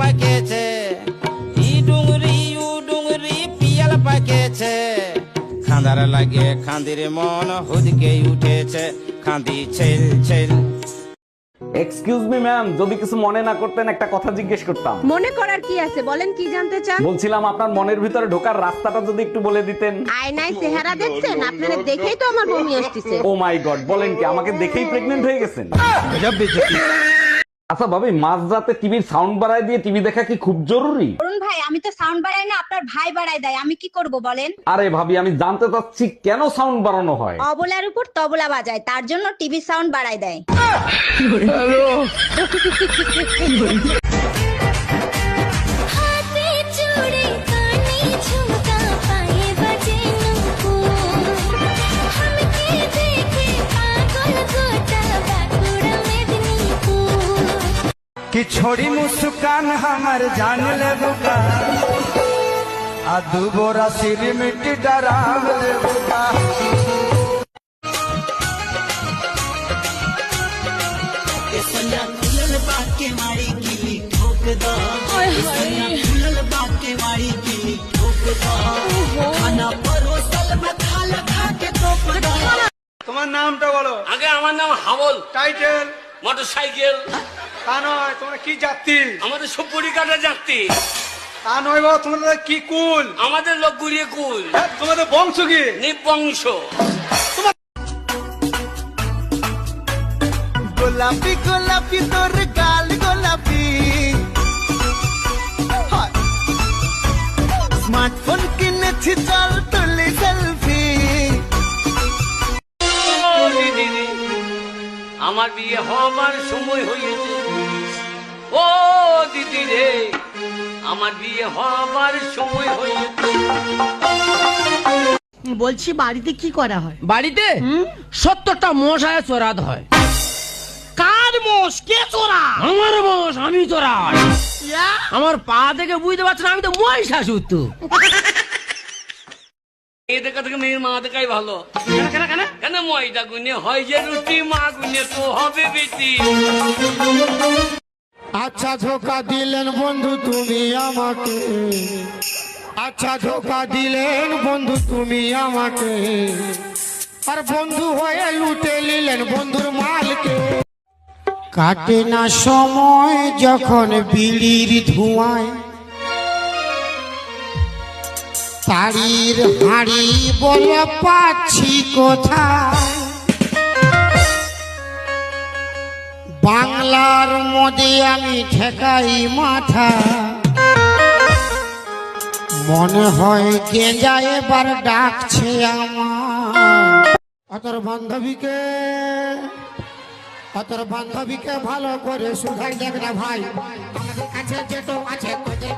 পাকেছে। ই Dungri you Dungri Piyal পাকেছে। খাঁদার লাগে খাঁদির মন হুদকে উঠেছে। খাঁদি ছেল ছেল। এক্সকিউজ মি ম্যাম যদি কিছু মনে না করতেন একটা কথা জিজ্ঞেস করতাম। মনে করার কি আছে? বলেন কি জানতে চান? বলছিলাম আপনার মনের ভিতরে ঢোকার রাস্তাটা যদি একটু বলে দিতেন। আয়নায় চেহারা দেখছেন? আপনারা দেখেই তো আমার বমি আসতেছে। ও মাই গড বলেন কি আমাকে দেখেই প্রেগনেন্ট হয়ে গেছেন? আচ্ছা ভাবি মাঝ রাতে টিভির সাউন্ড বাড়ায় দিয়ে টিভি দেখা কি খুব জরুরি? অরুণ ভাই আমি তো সাউন্ড বাড়াই না আপনার ভাই বাড়াই দেয় আমি কি করব বলেন? আরে ভাবি আমি জানতে চাচ্ছি কেন সাউন্ড বাড়ানো হয়? অবলার উপর তবলা বাজায় তার জন্য টিভি সাউন্ড বাড়াই দেয়। कि छोड़ी मुस्कान हमर जान ले बुका आ दू बोरा सिर मिट्टी डराव ले बुका তোমার নামটা বলো আগে আমার নাম হাবল টাইটেল মোটর সাইকেল তা নয় তোমরা কি জাতি? আমাদের সুপুরি কাটা যাত্রী তা নয় বাবা তোমাদের কি কুল? আমাদের লোক গুড়িয়ে কুল। হ্যাঁ, তোমাদের বংশ কি? নিবংশ। গোলাপি গোলাপি তোর গাল গোলাপি। স্মার্টফোন কিনেছি চল তুলি সেলফি। আমার বিয়ে হবার সময় হয়েছে। আমার বিয়ে হবার সময় হয়েছে বলছি বাড়িতে কি করা হয়? বাড়িতে? সত্তরটা মশায় চোরাত হয়। কার মোষ? কে চোরা আমার বস আমি চোরাই। আমার পা থেকে বুঝতে পারছ না আমি তো মহিষাসুর তো। মেয়ে দেখা থেকে মেয়ের মা দেখাই ভালো। কেন ময়দা গুনে হয় যে রুটি মা গুনে তো হবে বেটি আচ্ছা ধোকা দিলেন বন্ধু তুমি আমাকে। আচ্ছা ধোকা দিলেন বন্ধু তুমি আমাকে। আর বন্ধু হয়ে লুটে নিলেন বন্ধুর মালকে। কাটে না সময় যখন বিড়ির ধোঁয়ায়। তাড়ির হাড়ি বলে পাচ্ছি কোথায়? বাংলার মধ্যে আমি ঠেকাই মাথা। মনে হয় কে যায় এবার ডাকছে আমার। অতর বান্ধবীকে অতর বান্ধবীকে ভালো করে সুধাই দেখ না ভাই। আমাদের কাছে যেটো আছে তোদের